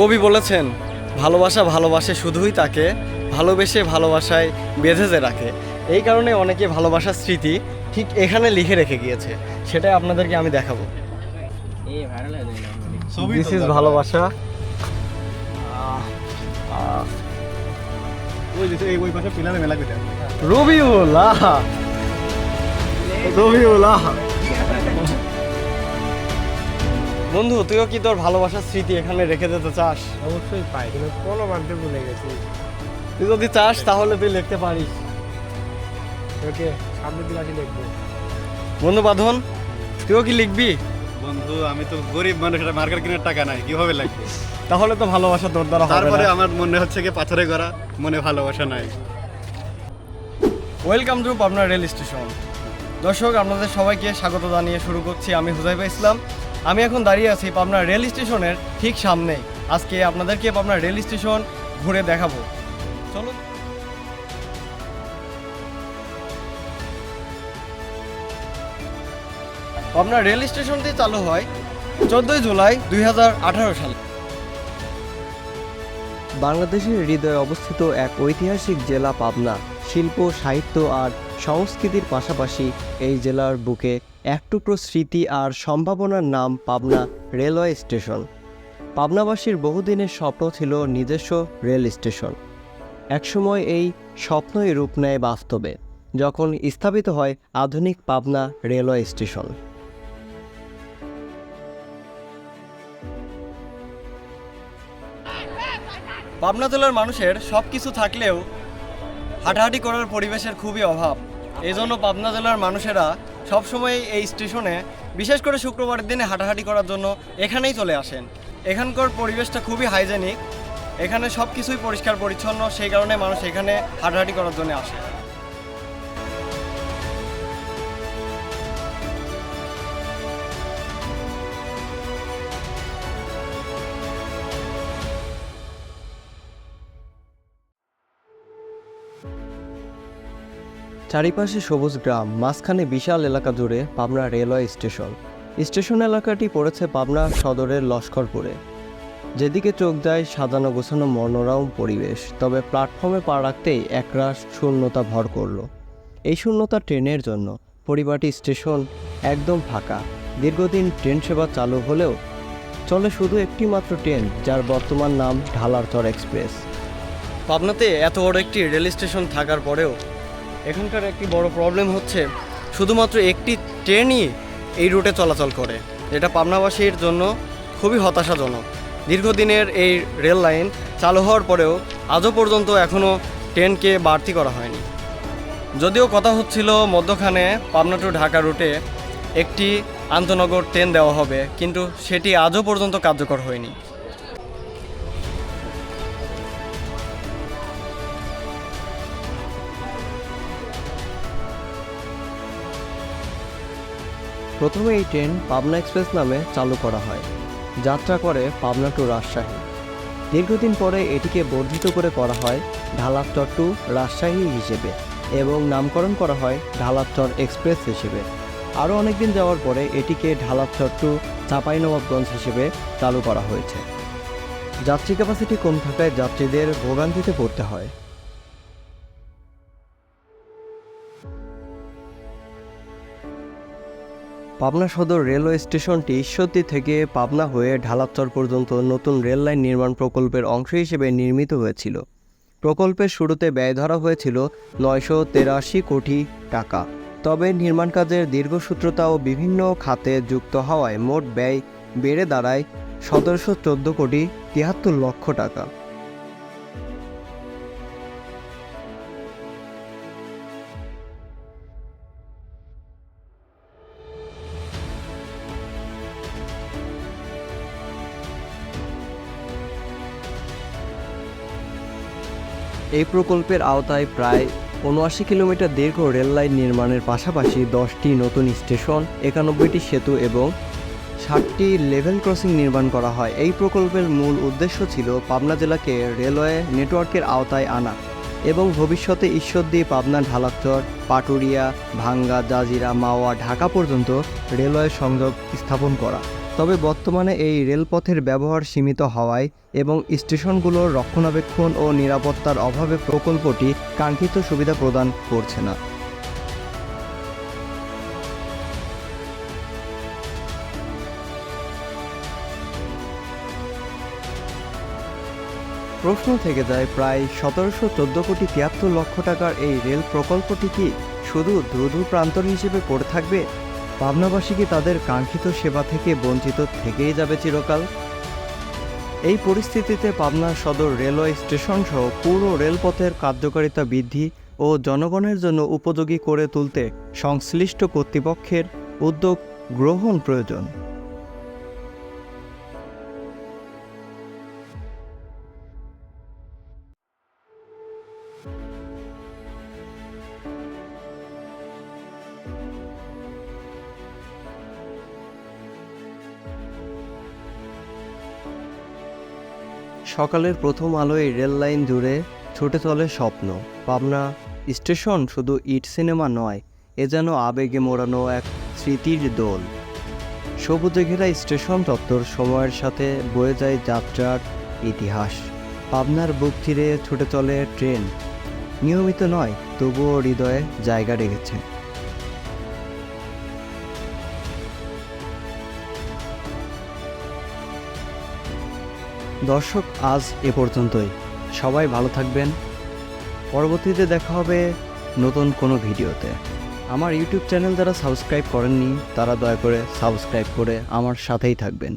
কবি বলেছেন ভালোবাসা ভালোবাসে শুধুই তাকে ভালোবেসে ভালোবাসায় বেঁধে যে রাখে। এই কারণে অনেকে ভালোবাসার স্মৃতি ঠিক এখানে লিখে রেখে গিয়েছে। সেটাই আপনাদেরকে আমি দেখাবো। দিস ইজ ভালোবাসা। রবিউল আহা রবিউল আহা বন্ধু তুইও কি তোর ভালোবাসার স্মৃতি এখানে রেখে যেতে চাস? অবশ্যই পাই কিন্তু কোনো মানতে ভুলে গেছি। তুই যদি চাস তাহলে তুই লিখতে পারিস। ওকে সামনের দিন আসি দেখব। বন্ধু বাঁধন তুইও কি লিখবি? বন্ধু আমি তো গরিব মানুষ এটা মার্কেট কেনার টাকা নাই কীভাবে লাগবে? তাহলে তো ভালোবাসা তোর দ্বারা হবে তারপরে আমার মনে হচ্ছে কি পাথরে করা মনে ভালোবাসা নাই। Welcome to Pabna rail station দর্শক আপনাদের সবাইকে স্বাগত জানিয়ে শুরু করছি আমি হুজাইফা ইসলাম। আমি এখন দাঁড়িয়ে আছি পাবনা রেল স্টেশনের ঠিক সামনেই। আজকে আপনাদেরকে পাবনা রেল স্টেশন ঘুরে দেখাবো। চলুন। পাবনা রেল স্টেশনটি চালু হয় চোদ্দই জুলাই দুই হাজার আঠারো সালে। বাংলাদেশের হৃদয়ে অবস্থিত এক ঐতিহাসিক জেলা পাবনা। শিল্প, সাহিত্য আর সংস্কৃতির পাশাপাশি এই জেলার বুকে এক টুকরো স্মৃতি আর সম্ভাবনার নাম পাবনা রেলওয়ে স্টেশন। পাবনাবাসীর বহুদিনের স্বপ্ন ছিল নিজস্ব রেল স্টেশন। একসময় এই স্বপ্নই রূপ নেয় বাস্তবে, যখন স্থাপিত হয় আধুনিক পাবনা রেলওয়ে স্টেশন। পাবনা জেলার মানুষের সব কিছু থাকলেও হাঁটাহাঁটি করার পরিবেশের খুবই অভাব। এই জন্য পাবনা জেলার মানুষেরা সবসময় এই স্টেশনে, বিশেষ করে শুক্রবারের দিনে হাঁটাহাঁটি করার জন্য এখানেই চলে আসেন। এখানকার পরিবেশটা খুবই হাইজেনিক। এখানে সব কিছুই পরিষ্কার পরিচ্ছন্ন সেই কারণে মানুষ এখানে হাঁটাহাঁটি করার জন্য আসে। চারিপাশে সবুজ গ্রাম, মাঝখানে বিশাল এলাকা জুড়ে পাবনা রেলওয়ে স্টেশন। স্টেশন এলাকাটি পড়েছে পাবনা সদরের লস্করপুরে। যেদিকে চোখ যায়, সাজানো গোছানো মনোরম পরিবেশ, তবে প্ল্যাটফর্মে পা রাখতেই একরাশ শূন্যতা ভর করল। এই শূন্যতা ট্রেনের জন্য। পরিবারটি স্টেশন একদম ফাঁকা। দীর্ঘদিন ট্রেন সেবা চালু হলেও চলে শুধু একটি মাত্র ট্রেন, যার বর্তমান নাম ঢালারচর এক্সপ্রেস। পাবনাতে এত বড় একটি রেল স্টেশন থাকার পরেও এখানকার একটি বড় প্রবলেম হচ্ছে শুধুমাত্র একটি ট্রেনই এই রুটে চলাচল করে। যেটা পাবনাবাসীর জন্য খুবই হতাশাজনক। দীর্ঘদিনের এই রেল লাইন চালু হওয়ার পরেও আজও পর্যন্ত এখনও ট্রেনকে বাড়তি করা হয়নি। যদিও কথা হচ্ছিল মধ্যখানে পাবনা টু ঢাকা রুটে একটি আন্তনগর ট্রেন দেওয়া হবে, কিন্তু সেটি আজও পর্যন্ত কার্যকর হয়নি। প্রথমে এই ট্রেন পাবনা এক্সপ্রেস নামে চালু করা হয়। যাত্রা করে পাবনা টু রাজশাহী। দীর্ঘদিন পরে এটিকে বর্ধিত করে করা হয় ঢালাচর টু রাজশাহী হিসেবে এবং নামকরণ করা হয় ঢালাচর এক্সপ্রেস হিসেবে। আরও অনেকদিন যাওয়ার পরে এটিকে ঢালাচর টু চাঁপাইনবাবগঞ্জ হিসেবে চালু করা হয়েছে। যাত্রী ক্যাপাসিটি কম থাকায় যাত্রীদের ভোগান্তিতে পড়তে হয়। পাবনা সদর রেলওয়ে স্টেশনটি ঈশ্বরদী থেকে পাবনা হয়ে ঢালাচর পর্যন্ত নতুন রেল লাইন নির্মাণ প্রকল্পের অংশ হিসেবে নির্মিত হয়েছিল। প্রকল্পের শুরুতে ব্যয় ধরা হয়েছিল নয়শো তেরাশি কোটি টাকা। তবে নির্মাণ কাজের দীর্ঘসূত্রতা ও বিভিন্ন খাতে যুক্ত হওয়ায় মোট ব্যয় বেড়ে দাঁড়ায় সতেরোশো চোদ্দ কোটি তিয়াত্তর লক্ষ টাকা। এই প্রকল্পের আওতায় প্রায় উনআশি কিলোমিটার দীর্ঘ রেললাইন নির্মাণের পাশাপাশি দশটি নতুন স্টেশন, একানব্বইটি সেতু এবং ষাটটি লেভেল ক্রসিং নির্মাণ করা হয়। এই প্রকল্পের মূল উদ্দেশ্য ছিল পাবনা জেলাকে রেলওয়ে নেটওয়ার্কের আওতায় আনা এবং ভবিষ্যতে ঈশ্বরদী, পাবনা ঢালাচর পাটুরিয়া, ভাঙ্গা, জাজিরা, মাওয়া, ঢাকা পর্যন্ত রেলওয়ে সংযোগ স্থাপন করা। তবে বর্তমানে এই রেলপথের ব্যবহার সীমিত হওয়ায় এবং স্টেশনগুলোর রক্ষণাবেক্ষণ ও নিরাপত্তার অভাবে প্রকল্পটি কাঙ্ক্ষিত সুবিধা প্রদান করছে না। প্রশ্ন থেকে যায় প্রায় সতেরোশো চোদ্দ কোটি তিয়াত্তর লক্ষ টাকার এই রেল প্রকল্পটি কি শুধু দ্রুত প্রান্তর হিসেবে পড়ে থাকবে পাবনাবাসী কি তাদের কাঙ্ক্ষিত সেবা থেকে বঞ্চিত থেকেই যাবে চিরকাল। এই পরিস্থিতিতে পাবনা সদর রেলওয়ে স্টেশন সহ পুরো রেলপথের কার্যকারিতা বৃদ্ধি ও জনগণের জন্য উপযোগী করে তুলতে সংশ্লিষ্ট কর্তৃপক্ষের উদ্যোগ গ্রহণ প্রয়োজন। সকালের প্রথম আলোয় রেল লাইন জুড়ে ছুটে চলে স্বপ্ন। পাবনা স্টেশন শুধু ইট সিনেমা নয়, এ যেন আবেগে মোড়ানো এক স্মৃতির দোল। সবুজে ঘেরা স্টেশন চত্বর সময়ের সাথে বয়ে যায় যাত্রার ইতিহাস। পাবনার বুক চিরে ছুটে চলে ট্রেন। নিয়মিত নয়, তবুও হৃদয়ে জায়গা রেখেছে। দর্শক, আজ এ পর্যন্তই। সবাই ভালো থাকবেন। পরবর্তীতে দেখা হবে নতুন কোনো ভিডিওতে। আমার ইউটিউব চ্যানেল যারা সাবস্ক্রাইব করেননি, তারা দয়া করে সাবস্ক্রাইব করে আমার সাথেই থাকবেন।